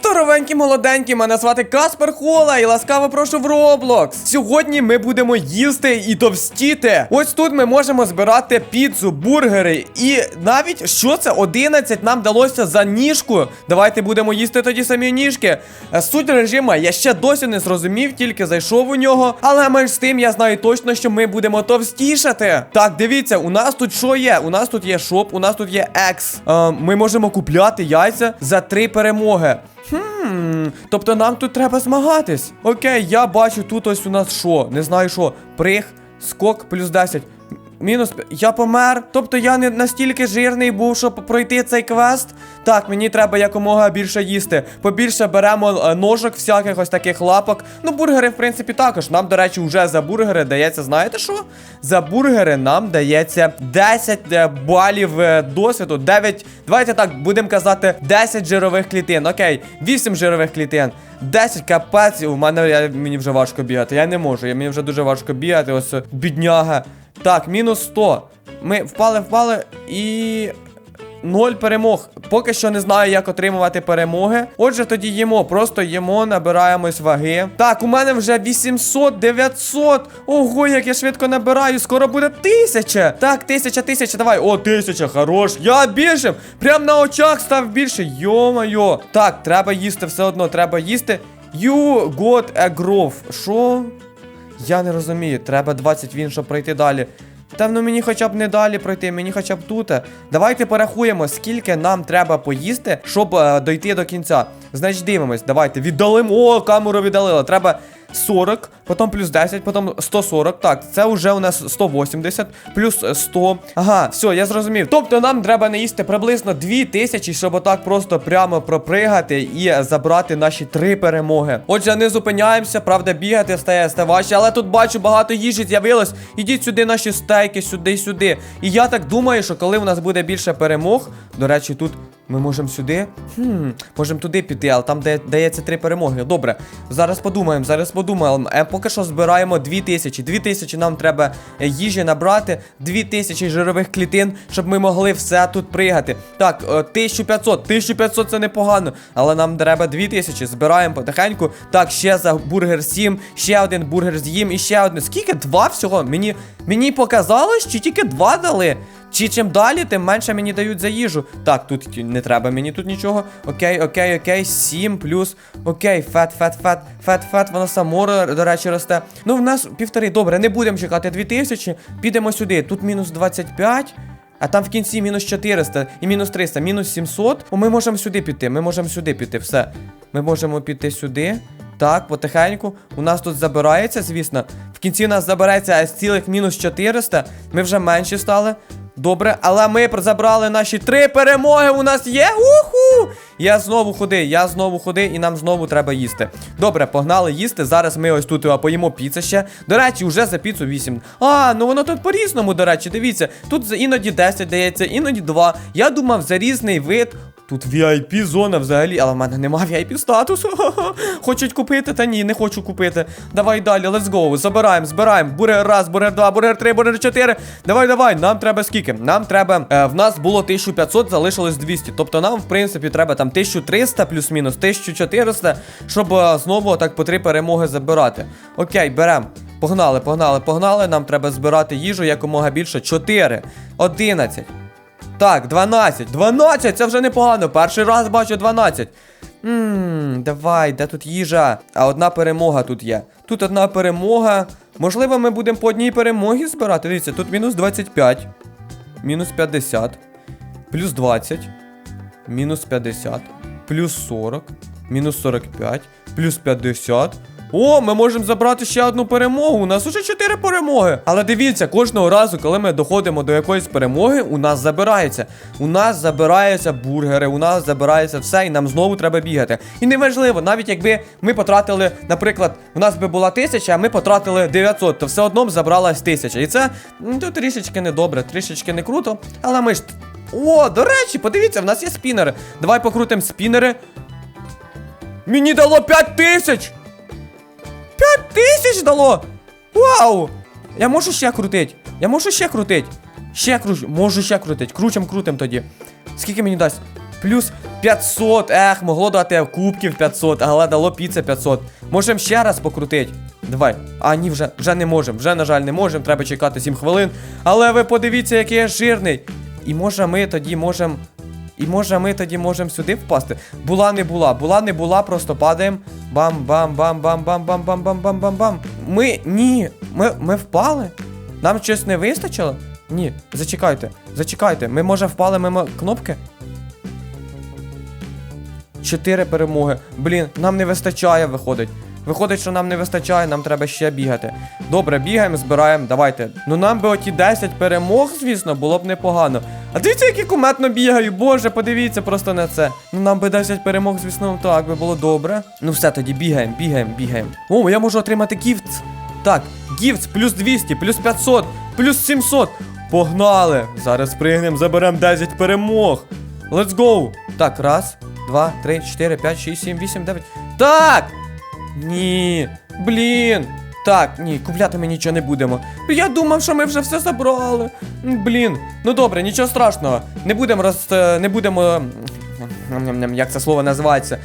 Здоровенькі молоденькі, мене звати Каспер Хола і ласкаво прошу в Roblox. Сьогодні ми будемо їсти і товстіти. Ось тут ми можемо збирати піцу, бургери і навіть що це 11 нам вдалося за ніжку. Давайте будемо їсти тоді самі ніжки. Е, Суть режима я ще досі не зрозумів, тільки зайшов у нього. Але менш з тим я знаю точно, що ми будемо товстішати. Так, дивіться, у нас тут що є? У нас тут є шоп, у нас тут є екс. Е, ми можемо купляти яйця за три перемоги. Хм, тобто нам тут треба змагатись. Окей, я бачу тут ось у нас що? Не знаю що. Приг, скок плюс 10. Мінус я помер. Тобто я не настільки жирний був, щоб пройти цей квест. Так, мені треба якомога більше їсти. Побільше беремо е, ножок, всяких ось таких лапок. Ну, бургери, в принципі, також. Нам, до речі, вже за бургери дається, знаєте що? За бургери нам дається 10 е, балів е, досвіду. 9. Давайте так, будемо казати, 10 жирових клітин. Окей, 8 жирових клітин. 10 капець, у мене я, мені вже важко бігати. Я не можу, я, мені вже дуже важко бігати. Ось бідняга. Так, мінус 100. Ми впали, впали і. Ноль перемог. Поки що не знаю, як отримувати перемоги. Отже, тоді їмо, просто їмо, набираємось ваги. Так, у мене вже 800, 900. Ого, як я швидко набираю. Скоро буде 1000. Так, 1000, 1000, давай. О, 1000, хорош. Я більше. Прям на очах став більше. Йо-моє. Так, треба їсти все одно, треба їсти. You got a growth. Що? Я не розумію, треба 20 він, щоб пройти далі. Та ну мені хоча б не далі пройти, мені хоча б тут. Давайте порахуємо, скільки нам треба поїсти, щоб е, дойти до кінця. Значить, дивимось, давайте віддалимо. О, камеру віддалила. Треба 40, потім плюс 10, потім 140. Так, це вже у нас 180, плюс е, 100. Ага, все, я зрозумів. Тобто нам треба наїсти приблизно 2000, щоб отак просто прямо пропригати і забрати наші три перемоги. Отже, не зупиняємося, правда, бігати стає важче, але тут бачу багато їжі з'явилось. Ідіть сюди наші стейки, сюди, сюди. І я так думаю, що коли у нас буде більше перемог, до речі, тут ми можемо сюди. Хм, можемо туди піти, але там дається три перемоги. Добре, зараз подумаємо, зараз подумаємо. Е, поки що збираємо 2000. 2000 нам треба е, їжі набрати, 2000 жирових клітин, щоб ми могли все тут пригати. Так, е, 1500, 1500 це непогано, але нам треба 2000. Збираємо потихеньку. Так, ще за бургер 7, ще один бургер з'їм і ще один. Скільки? Два всього? Мені, мені показалось, чи тільки два дали? Чи чим далі, тим менше мені дають за їжу. Так, тут не треба мені тут нічого. Окей, окей, окей, 7 плюс. Окей, фет, фет, фет, фет, фет, воно само, до речі, росте. Ну, в нас півтори. Добре, не будемо чекати 2000. Підемо сюди. Тут мінус 25. А там в кінці мінус 400 і мінус 300, мінус 700. О, ми можемо сюди піти. Ми можемо сюди піти. Все. Ми можемо піти сюди. Так, потихеньку. У нас тут забирається, звісно. В кінці у нас забирається аж цілих мінус 400. Ми вже менші стали. Добре, але ми забрали наші три перемоги. У нас є. Уху! Я знову ходи, я знову ходи, і нам знову треба їсти. Добре, погнали їсти. Зараз ми ось тут поїмо піцу ще. До речі, вже за піцу 8. А, ну воно тут по-різному, до речі, дивіться. Тут іноді 10 дається, іноді 2. Я думав за різний вид. Тут VIP зона взагалі, але в мене нема VIP статусу. Хочуть купити, та ні, не хочу купити. Давай далі, let's go. Забираємо, збираємо. Бургер раз, бургер два, бургер три, бургер чотири. Давай, давай. Нам треба скільки? Нам треба. Е, в нас було 1500, залишилось 200. Тобто нам, в принципі, треба там 1300 плюс-мінус, 1400, щоб е, знову так по три перемоги забирати. Окей, беремо. Погнали, погнали, погнали. Нам треба збирати їжу якомога більше. 4, 11. Так, 12. 12, це вже непогано. Перший раз бачу 12. Ммм, давай, де тут їжа? А одна перемога тут є. Тут одна перемога. Можливо, ми будемо по одній перемогі збирати. Дивіться, тут мінус 25, мінус 50, плюс 20, мінус 50, плюс 40, мінус 45, плюс 50. О, ми можемо забрати ще одну перемогу. У нас уже 4 перемоги. Але дивіться, кожного разу, коли ми доходимо до якоїсь перемоги, у нас забирається. У нас забираються бургери, у нас забирається все, і нам знову треба бігати. І неважливо, навіть якби ми потратили, наприклад, у нас би була тисяча, а ми потратили 900, то все одно б забралась тисяча. І це ну, трішечки не добре, трішечки не круто. Але ми ж. О, до речі, подивіться, в нас є спінери. Давай покрутимо спінери. Мені дало 5 тисяч! 5 тисяч дало! Вау! Я можу ще крутить. Я можу ще крутить. Ще кручу. Можу ще крутить. Кручим, крутим тоді. Скільки мені дасть? Плюс 500, ех, могло дати кубків 500, але дало піца 500. Можемо ще раз покрутити. Давай. А, ні, вже, вже не можемо. Вже, на жаль, не можемо. Треба чекати 7 хвилин. Але ви подивіться, який я жирний. І може ми тоді можемо. І може ми тоді можемо сюди впасти. Була не була, була не була, просто падаємо. Бам-бам-бам-бам-бам-бам-бам-бам-бам-бам. Ми. Ні. Ми, ми впали? Нам щось не вистачило? Ні, зачекайте, зачекайте. Ми може впали мимо кнопки? Чотири перемоги. Блін, нам не вистачає, виходить. Виходить, що нам не вистачає, нам треба ще бігати. Добре, бігаємо, збираємо, давайте. Ну нам би оті 10 перемог, звісно, було б непогано. А дивіться, як я куметно бігаю, боже, подивіться просто на це. Ну нам би 10 перемог, звісно, так би було добре. Ну все, тоді бігаємо, бігаємо, бігаємо. О, я можу отримати гіфт. Так, гіфт плюс 200, плюс 500, плюс 700. Погнали! Зараз пригнемо, заберемо 10 перемог. Let's go! Так, раз, два, три, чотири, п'ять, шість, сім, вісім, дев'ять. Так! Ні, блін. Так, ні, купляти ми нічого не будемо. Я думав, що ми вже все забрали. Блін. Ну добре, нічого страшного. Не будемо роз... е, не будемо. Як це слово називається?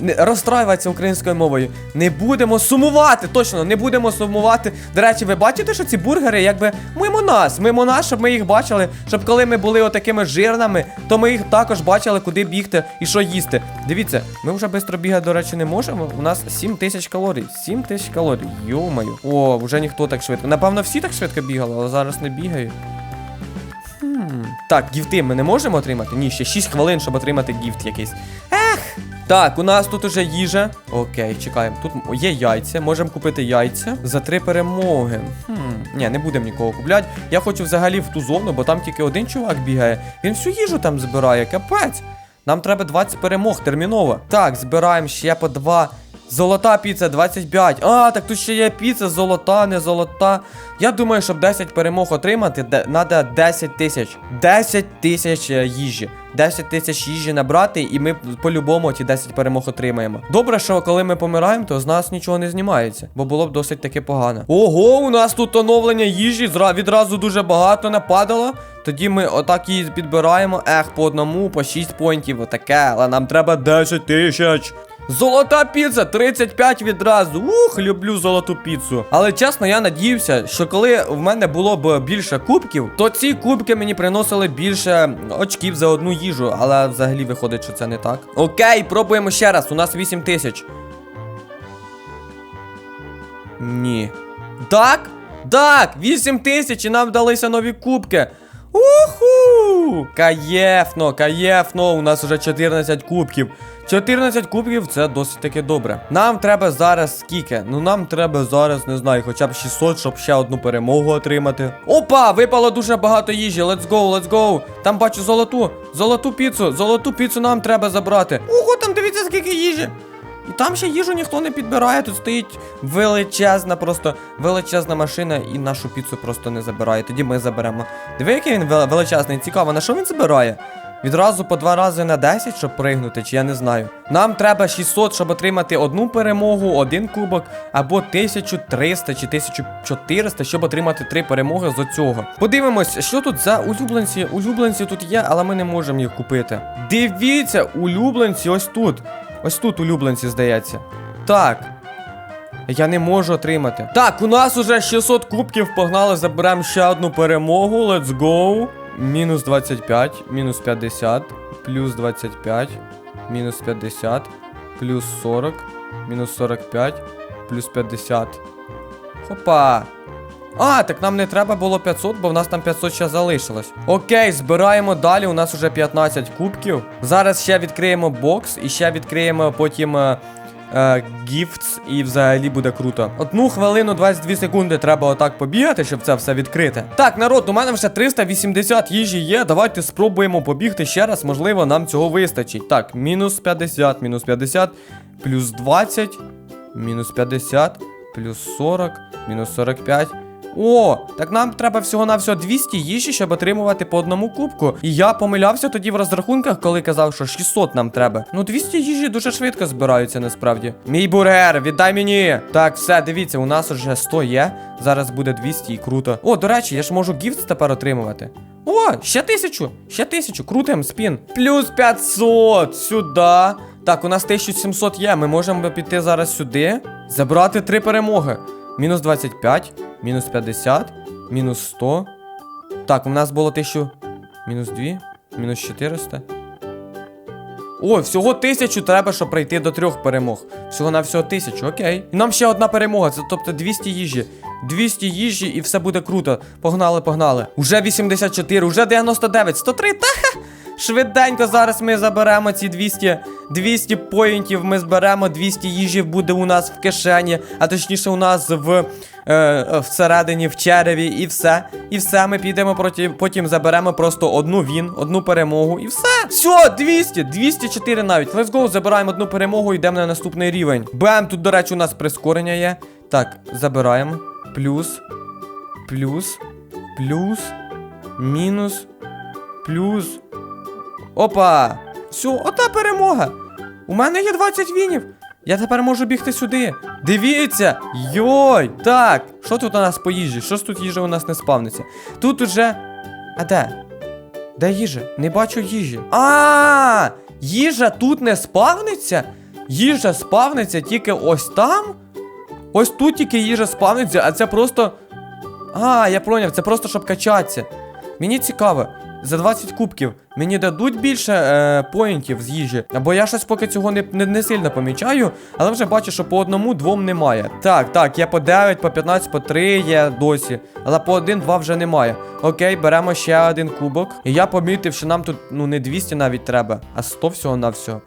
Не розстраюватися українською мовою. Не будемо сумувати. Точно, не будемо сумувати. До речі, ви бачите, що ці бургери якби мимо нас, мимо нас, щоб ми їх бачили, щоб коли ми були отакими жирними, то ми їх також бачили, куди бігти і що їсти. Дивіться, ми вже швидко бігати, до речі, не можемо. У нас 7 тисяч калорій. 7 тисяч калорій. Йомаю. О, вже ніхто так швидко. Напевно, всі так швидко бігали, але зараз не бігають. Так, гіфти ми не можемо отримати? Ні, ще 6 хвилин, щоб отримати гіфт якийсь. Ех! Так, у нас тут уже їжа. Окей, чекаємо. Тут є яйця. Можемо купити яйця за три перемоги. Хм. Ні, не будемо нікого купляти. Я хочу взагалі в ту зону, бо там тільки один чувак бігає. Він всю їжу там збирає, капець. Нам треба 20 перемог терміново. Так, збираємо ще по 2. Золота піца 25. А, так тут ще є піца, золота, не золота. Я думаю, щоб 10 перемог отримати, треба 10 тисяч. 10 тисяч е, їжі. 10 тисяч їжі набрати, і ми по-любому ті 10 перемог отримаємо. Добре, що коли ми помираємо, то з нас нічого не знімається, бо було б досить таки погано. Ого, у нас тут оновлення їжі, відразу дуже багато нападало. Тоді ми отак її підбираємо. Ех, по одному, по 6 поінтів, отаке, але нам треба 10 тисяч. Золота піца, 35 відразу. Ух, люблю золоту піцу. Але чесно, я надіявся, що коли в мене було б більше кубків, то ці кубки мені приносили більше очків за одну їжу. Але взагалі виходить, що це не так. Окей, пробуємо ще раз. У нас 8 тисяч. Ні. Так? Так, 8 тисяч і нам вдалися нові кубки. Уху! Каєфно, каєфно, у нас вже 14 кубків. 14 кубків це досить таки добре. Нам треба зараз скільки? Ну нам треба зараз, не знаю, хоча б 600, щоб ще одну перемогу отримати. Опа! Випало дуже багато їжі. Let's go, let's go. Там бачу золоту, золоту піцу, золоту піцу нам треба забрати. Ого, там дивіться, скільки їжі. І там ще їжу ніхто не підбирає. Тут стоїть величезна, просто величезна машина, і нашу піцу просто не забирає. Тоді ми заберемо. Диви, який він величезний, цікаво, на що він забирає? Відразу по два рази на 10, щоб пригнути, чи я не знаю. Нам треба 600, щоб отримати одну перемогу, один кубок, або 1300 чи 1400, щоб отримати три перемоги з оцього. Подивимось, що тут за улюбленці. Улюбленці тут є, але ми не можемо їх купити. Дивіться, улюбленці ось тут. Ось тут улюбленці, здається. Так. Я не можу отримати. Так, у нас уже 600 кубків, погнали, заберемо ще одну перемогу. Let's go. Мінус 25, мінус 50, плюс 25, мінус 50, плюс 40, мінус 45, плюс 50. Хопа. А, так нам не треба було 500, бо в нас там 500 ще залишилось. Окей, збираємо далі. У нас вже 15 кубків. Зараз ще відкриємо бокс і ще відкриємо потім. Е, е, Гіфтс і взагалі буде круто. Одну хвилину 22 секунди треба отак побігати, щоб це все відкрити. Так, народ, у мене вже 380 їжі є. Давайте спробуємо побігти ще раз. Можливо, нам цього вистачить. Так, мінус 50, мінус 50, плюс 20, мінус 50, плюс 40, мінус 45. О, так нам треба всього-навсього 200 їжі, щоб отримувати по одному кубку. І я помилявся тоді в розрахунках, коли казав, що 600 нам треба. Ну 200 їжі дуже швидко збираються насправді. Мій бургер, віддай мені. Так, все, дивіться, у нас вже 100 є. Зараз буде 200 і круто. О, до речі, я ж можу гіфт тепер отримувати. О, ще тисячу, ще тисячу, крутим спін. Плюс 500 сюди. Так, у нас 1700 є. Ми можемо піти зараз сюди, забрати три перемоги. Мінус 25, мінус 50, мінус 100. Так, у нас було 1000. Мінус 2, мінус 400. О, всього 1000 треба, щоб прийти до трьох перемог. Всього на всього 1000, окей. І нам ще одна перемога, це тобто 200 їжі. 200 їжі і все буде круто. Погнали, погнали. Уже 84, уже 99, 103, та ха! Швиденько зараз ми заберемо ці 200 200 поінтів. Ми зберемо 200 їжі буде у нас в кишені, а точніше у нас в е, всередині, в череві, і все. І все, ми підемо проти, потім заберемо просто одну він, одну перемогу, і все. Все, 200, 204 навіть. Let's go, забираємо одну перемогу, йдемо на наступний рівень. Бем, тут, до речі, у нас прискорення є. Так, забираємо. Плюс, плюс, плюс, мінус, плюс. Опа! Все, ота перемога! У мене є 20 вінів. Я тепер можу бігти сюди. Дивіться! Йой! Так, що тут у нас по їжі? Що ж тут їжа у нас не спавниться? Тут уже. А де? Де їжа? Не бачу їжі. А! Їжа тут не спавниться? Їжа спавниться тільки ось там? Ось тут тільки їжа спавниться, а це просто. А, я поняв, це просто щоб качатися. Мені цікаво, за 20 кубків мені дадуть більше е, поінтів з їжі. Або я щось поки цього не, не, не сильно помічаю, але вже бачу, що по одному двом немає. Так, так, є по 9, по 15, по 3 є досі. Але по 1-2 вже немає. Окей, беремо ще один кубок. І я помітив, що нам тут ну не 200 навіть треба, а 100 всього на всього.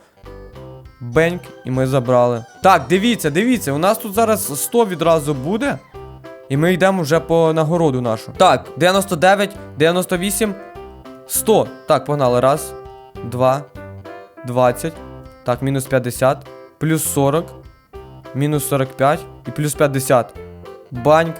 Беньк, і ми забрали. Так, дивіться, дивіться, у нас тут зараз 100 відразу буде. І ми йдемо вже по нагороду нашу. Так, 99, 98, 100. Так, погнали. Раз, два, 20. Так, мінус 50, плюс 40, мінус 45 і плюс 50. Баньк.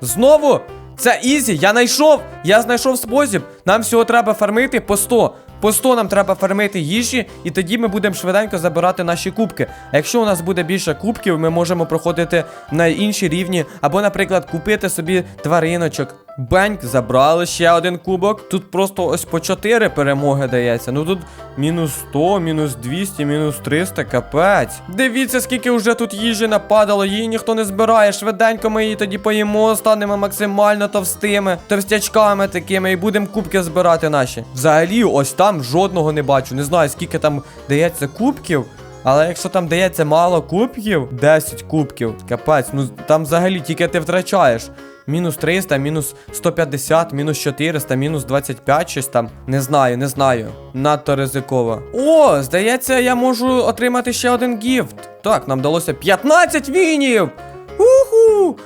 Знову! Це ізі, я знайшов! Я знайшов спосіб. Нам всього треба фармити по 100. По 100 нам треба фармити їжі, і тоді ми будемо швиденько забирати наші кубки. А якщо у нас буде більше кубків, ми можемо проходити на інші рівні, або, наприклад, купити собі твариночок. Бенк, забрали ще один кубок. Тут просто ось по 4 перемоги дається. Ну тут мінус 100, мінус 200, мінус 300, капець. Дивіться, скільки вже тут їжі нападало, її ніхто не збирає. Швиденько ми її тоді поїмо, станемо максимально товстими, товстячками такими, і будемо кубки збирати наші. Взагалі, ось там жодного не бачу. Не знаю, скільки там дається кубків. Але якщо там дається мало кубків, 10 кубків, капець, ну там взагалі тільки ти втрачаєш. Мінус 300, мінус 150, мінус 400, мінус 25, щось там. Не знаю, не знаю. Надто ризиково. О, здається, я можу отримати ще один гіфт. Так, нам вдалося 15 вінів! Уху!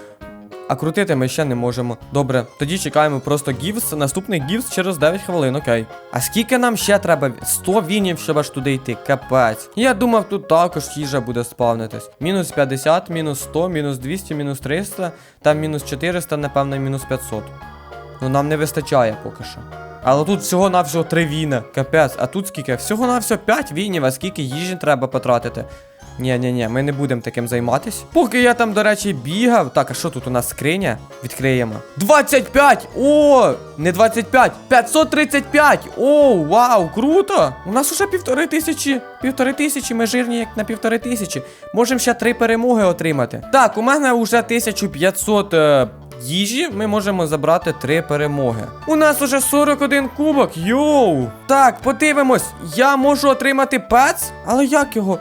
А крутити ми ще не можемо. Добре, тоді чекаємо просто гівс. Наступний гівс через 9 хвилин, окей. А скільки нам ще треба? 100 вінів, щоб аж туди йти. Капець. Я думав, тут також їжа буде спавнитись. Мінус 50, мінус 100, мінус 200, мінус 300, там мінус 400, напевно, мінус 500. Ну нам не вистачає поки що. Але тут всього на всього 3 віна. Капець, а тут скільки? Всього на всього 5 вінів, а скільки їжі треба потратити. Ні, ні, ні, ми не будемо таким займатися. Поки я там, до речі, бігав. Так, а що тут у нас скриня? Відкриємо. 25! О! Не 25! 535! О, вау, круто! У нас уже півтори тисячі. Півтори тисячі, ми жирні як на півтори тисячі. Можемо ще три перемоги отримати. Так, у мене вже 1500 е, їжі. Ми можемо забрати три перемоги. У нас уже 41 кубок. Йоу! Так, подивимось. Я можу отримати пец, але як його?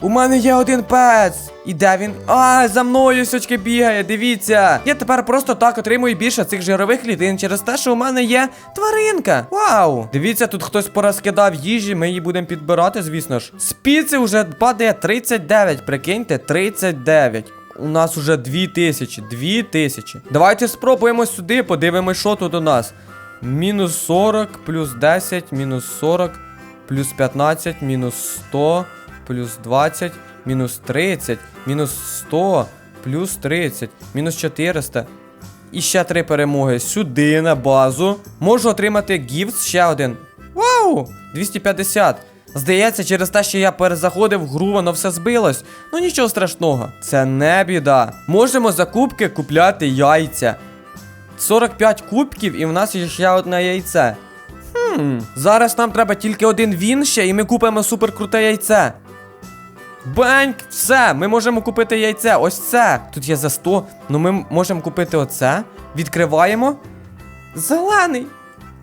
У мене є один пец. І де він? А, за мною сочки бігає, дивіться. Я тепер просто так отримую більше цих жирових клітин через те, що у мене є тваринка. Вау! Дивіться, тут хтось порозкидав їжі, ми її будемо підбирати, звісно ж. З вже падає 39, прикиньте, 39. У нас уже 2000, 2000. Давайте спробуємо сюди, подивимось, що тут у нас. Мінус 40, плюс 10, мінус 40, плюс 15, мінус 100 плюс 20, мінус 30, мінус 100, плюс 30, мінус 400. І ще три перемоги. Сюди на базу. Можу отримати гіфт ще один. Вау! 250. Здається, через те, що я перезаходив в гру, воно все збилось. Ну нічого страшного. Це не біда. Можемо за кубки купляти яйця. 45 кубків, і в нас є ще одне яйце. Хм, зараз нам треба тільки один він ще, і ми купимо суперкруте яйце. Бенк, все, ми можемо купити яйце. Ось це. Тут є за 100. Ну ми можемо купити оце. Відкриваємо. Зелений.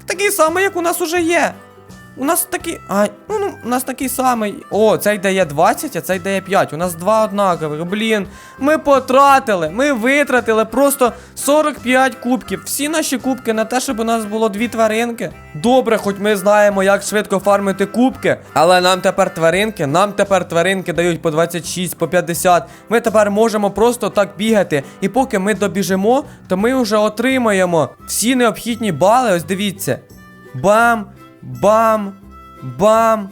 Такий самий, як у нас уже є. У нас такий. А, ну, ну, у нас такий самий. О, цей дає 20, а цей дає 5. У нас два однакових. Блін. Ми потратили, ми витратили просто 45 кубків. Всі наші кубки на те, щоб у нас було дві тваринки. Добре, хоч ми знаємо, як швидко фармити кубки. Але нам тепер тваринки, нам тепер тваринки дають по 26, по 50. Ми тепер можемо просто так бігати. І поки ми добіжимо, то ми вже отримаємо всі необхідні бали. Ось дивіться. Бам! Бам! Бам!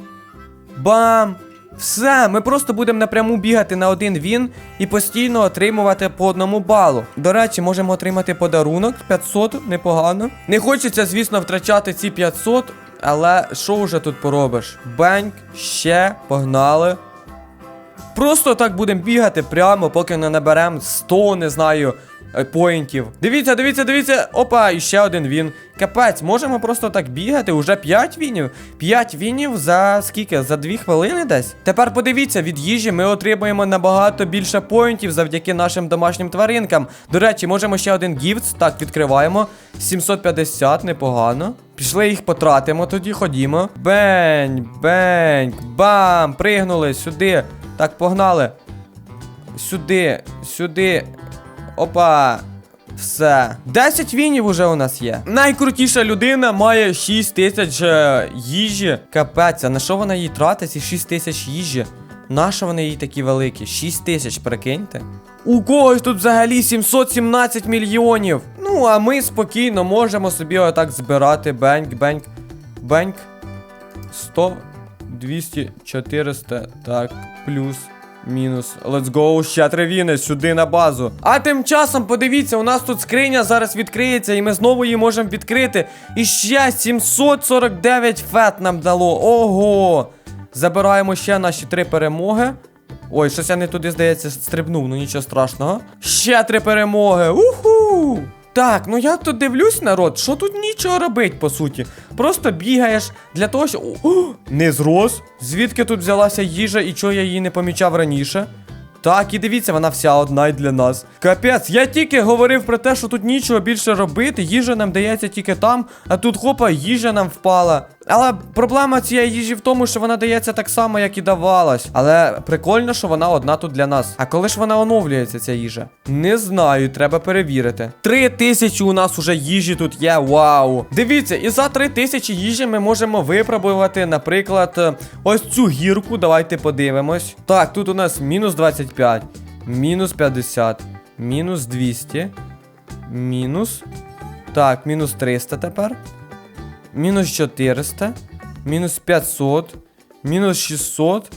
Бам! Все, ми просто будемо напряму бігати на один він і постійно отримувати по одному балу. До речі, можемо отримати подарунок 500, непогано. Не хочеться, звісно, втрачати ці 500, але що вже тут поробиш? Бенк, ще, погнали. Просто так будемо бігати прямо, поки не наберемо 100, не знаю, поінтів. Дивіться, дивіться, дивіться. Опа, і ще один він. Капець, можемо просто так бігати. Уже 5 вінів. 5 вінів за скільки? За 2 хвилини десь. Тепер подивіться, від їжі ми отримуємо набагато більше поінтів завдяки нашим домашнім тваринкам. До речі, можемо ще один гіфт. Так, відкриваємо. 750, непогано. Пішли їх потратимо, тоді ходімо. Бень, бень, бам! Пригнули сюди. Так, погнали. Сюди, сюди. Опа. Все. 10 вінів уже у нас є. Найкрутіша людина має 6 тисяч е, їжі. Капець, а на що вона їй тратить ці 6 тисяч їжі? Нащо вони їй такі великі? 6 тисяч, прикиньте. У когось тут взагалі 717 мільйонів. Ну, а ми спокійно можемо собі отак збирати бенк, бенк, бенк. 100, 200, 400, так, плюс, мінус. Let's go, ще три віни сюди на базу. А тим часом, подивіться, у нас тут скриня зараз відкриється, і ми знову її можемо відкрити. І ще 749 фет нам дало. Ого! Забираємо ще наші три перемоги. Ой, щось я не туди, здається, стрибнув, ну нічого страшного. Ще три перемоги. Уху! Так, ну я тут дивлюсь, народ, що тут нічого робить, по суті. Просто бігаєш для того, що. О, не зрос. Звідки тут взялася їжа і чого я її не помічав раніше? Так, і дивіться, вона вся одна й для нас. Капець, я тільки говорив про те, що тут нічого більше робити, їжа нам дається тільки там, а тут хопа, їжа нам впала. Але проблема цієї їжі в тому, що вона дається так само, як і давалась. Але прикольно, що вона одна тут для нас. А коли ж вона оновлюється, ця їжа? Не знаю, треба перевірити. Три тисячі у нас уже їжі тут є. Вау! Дивіться, і за три тисячі їжі ми можемо випробувати, наприклад, е, ось цю гірку. Давайте подивимось. Так, тут у нас мінус 25, мінус 50, мінус 200, мінус. Так, мінус 300 тепер. Мінус 400, мінус 500, мінус 600.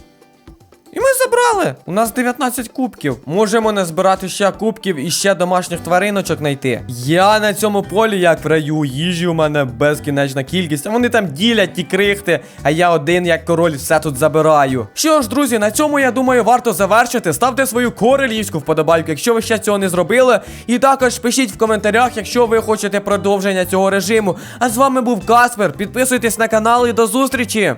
І забрали. У нас 19 кубків. Можемо назбирати ще кубків і ще домашніх твариночок знайти. Я на цьому полі, як в раю, їжі у мене безкінечна кількість. Вони там ділять ті крихти, а я один, як король, все тут забираю. Що ж, друзі, на цьому я думаю, варто завершити. Ставте свою королівську вподобайку, якщо ви ще цього не зробили. І також пишіть в коментарях, якщо ви хочете продовження цього режиму. А з вами був Каспер. Підписуйтесь на канал і до зустрічі!